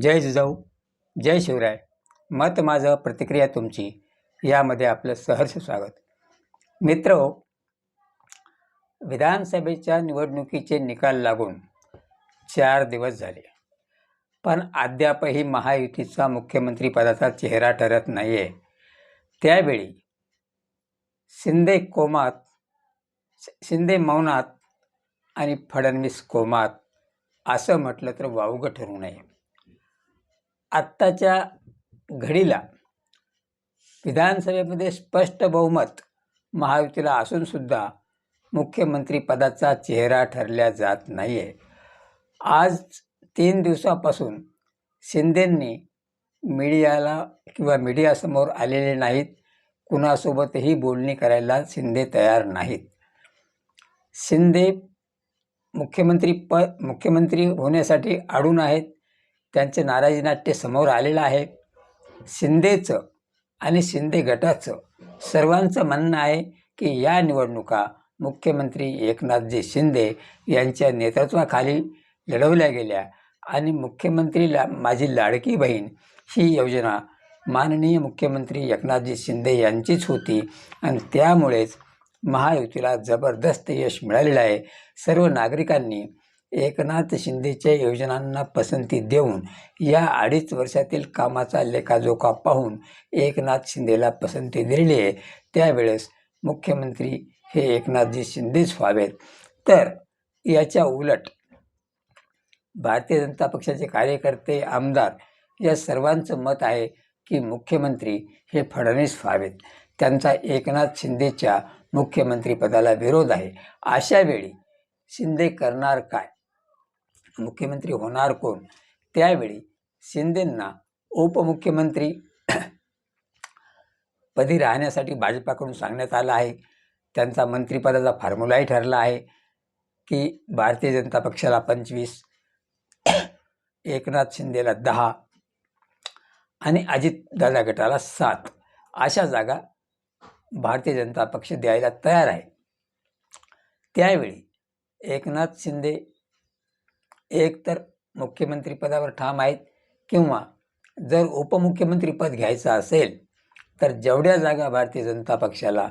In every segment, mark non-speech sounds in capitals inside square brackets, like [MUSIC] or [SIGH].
जय जिजाऊ जय शिवराय. मत माझं प्रतिक्रिया तुमची. यामध्ये आपलं सहर्ष स्वागत. मित्र विधानसभेच्या निवडणुकीचे निकाल लागून चार दिवस झाले. पण अद्यापही महायुतीचा मुख्यमंत्रीपदाचा चेहरा ठरत नाही आहे त्यावेळी शिंदे कोमात शिंदे मौनात आणि फडणवीस कोमात असं म्हटलं तर वावगं ठरू नये. आत्ताच्या घडीला विधानसभेमध्ये स्पष्ट बहुमत महायुतीला असूनसुद्धा मुख्यमंत्रीपदाचा चेहरा ठरल्या जात नाही आहे आज तीन दिवसापासून शिंदेंनी मीडियाला किंवा मीडियासमोर आलेले नाहीत. कुणासोबतही बोलणी करायला शिंदे तयार नाहीत. शिंदे मुख्यमंत्री प मुख्यमंत्री होण्यासाठी अडून आहेत. त्यांचे नाराजी नाट्य समोर आलेलं आहे. शिंदेचं आणि शिंदे गटाचं सर्वांचं म्हणणं आहे की या निवडणुका मुख्यमंत्री एकनाथजी शिंदे यांच्या नेतृत्वाखाली लढवल्या गेल्या आणि मुख्यमंत्री ला माझी लाडकी बहीण ही योजना माननीय मुख्यमंत्री एकनाथजी शिंदे यांचीच होती आणि त्यामुळेच महायुतीला जबरदस्त यश मिळालेलं आहे. सर्व नागरिकांनी एकनाथ शिंदेच्या योजनांना पसंती देऊन या अडीच वर्षातील कामाचा लेखाजोखा पाहून एकनाथ शिंदेला पसंती दिलेली आहे. त्यावेळेस मुख्यमंत्री हे एकनाथजी शिंदेच व्हावेत. तर याच्या उलट भारतीय जनता पक्षाचे कार्यकर्ते आमदार या सर्वांचं मत आहे की मुख्यमंत्री हे फडणवीस व्हावेत. त्यांचा एकनाथ शिंदेच्या मुख्यमंत्रीपदाला विरोध आहे. अशावेळी शिंदे करणार काय? मुख्यमंत्री होणार कोण? त्यावेळी शिंदेंना उपमुख्यमंत्री पदी राहण्यासाठी भाजपाकडून सांगण्यात आलं आहे. त्यांचा मंत्रिपदाचा फॉर्म्युलाही ठरला आहे की भारतीय जनता पक्षाला पंचवीस एकनाथ शिंदेला दहा आणि अजितदादा गटाला सात. अशा जागा भारतीय जनता पक्ष द्यायला तयार आहे. त्यावेळी एकनाथ शिंदे एकतर मुख्यमंत्रीपदावर ठाम आहेत किंवा जर उपमुख्यमंत्रीपद घ्यायचं असेल तर जेवढ्या जागा भारतीय जनता पक्षाला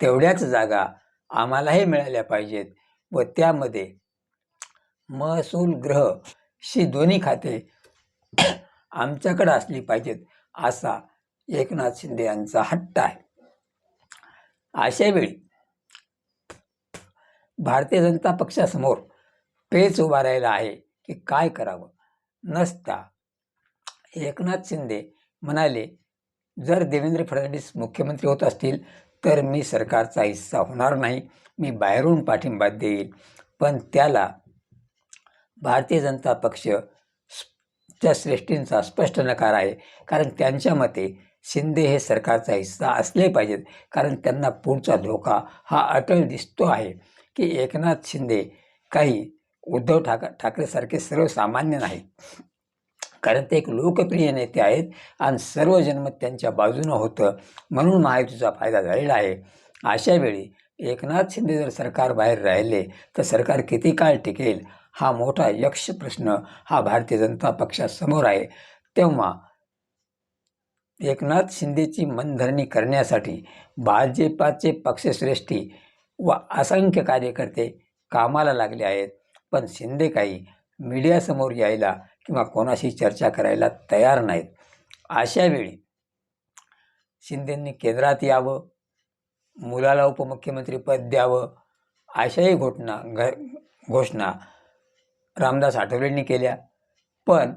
तेवढ्याच जागा आम्हालाही मिळाल्या पाहिजेत व त्यामध्ये महसूल ग्रह शी दोन्ही खाते [COUGHS] आमच्याकडं असली पाहिजेत असा एकनाथ शिंदे यांचा हट्ट आहे. अशावेळी भारतीय जनता पक्षासमोर पेच उभा राहिला आहे की काय करावं? नसता. एकनाथ शिंदे म्हणाले जर देवेंद्र फडणवीस मुख्यमंत्री होत असतील तर मी सरकारचा हिस्सा होणार नाही. मी बाहेरून पाठिंबा देईल. पण त्याला भारतीय जनता पक्ष च्या श्रेष्ठींचा स्पष्ट नकार आहे. कारण त्यांच्या मते शिंदे हे सरकारचा हिस्सा असले पाहिजेत. कारण त्यांना पुढचा धोका हा अटळ दिसतो आहे की एकनाथ शिंदे काही उद्धव ठाक ठाकरेसारखे सर्वसामान्य नाही कारण ते एक लोकप्रिय नेते आहेत आणि सर्व जन्म त्यांच्या बाजूनं होतं म्हणून महायुतीचा फायदा झालेला आहे. अशा वेळी एकनाथ शिंदे जर सरकार बाहेर राहिले तर सरकार किती काळ टिकेल हा मोठा यक्ष प्रश्न हा भारतीय जनता पक्षासमोर आहे. तेव्हा एकनाथ शिंदेची मनधरणी करण्यासाठी भाजपाचे पक्षश्रेष्ठी व असंख्य कार्यकर्ते कामाला लागले आहेत. पण शिंदे काही मीडियासमोर यायला किंवा कोणाशी चर्चा करायला तयार नाहीत. अशा वेळी शिंदेंनी केंद्रात यावं मुलाला उपमुख्यमंत्रीपद द्यावं अशाही घोटना घ घोषणा रामदास आठवलेंनी केल्या. पण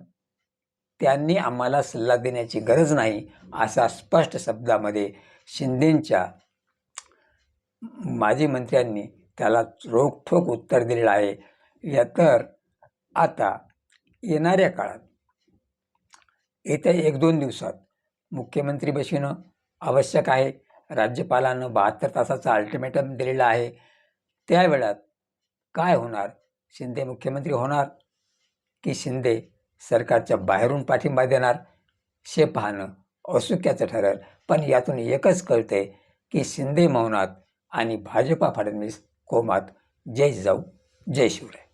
त्यांनी आम्हाला सल्ला देण्याची गरज नाही असा स्पष्ट शब्दामध्ये शिंदेंच्या माजी मंत्र्यांनी त्याला रोखठोक उत्तर दिलेलं आहे. या तर आता येणाऱ्या काळात येत्या एक दोन दिवसात मुख्यमंत्री बसविणं आवश्यक आहे राज्यपालानं बहात्तर तासाचा अल्टिमेटम दिलेला आहे. त्या वेळात काय होणार? शिंदे मुख्यमंत्री होणार की शिंदे सरकारच्या बाहेरून पाठिंबा देणार? हे पाहणं औत्सुक्याचं ठरेल. पण यातून एकच कळते की शिंदे मौनात आणि भाजपा फडणवीस कोमात जय जाऊ जय शिवराय.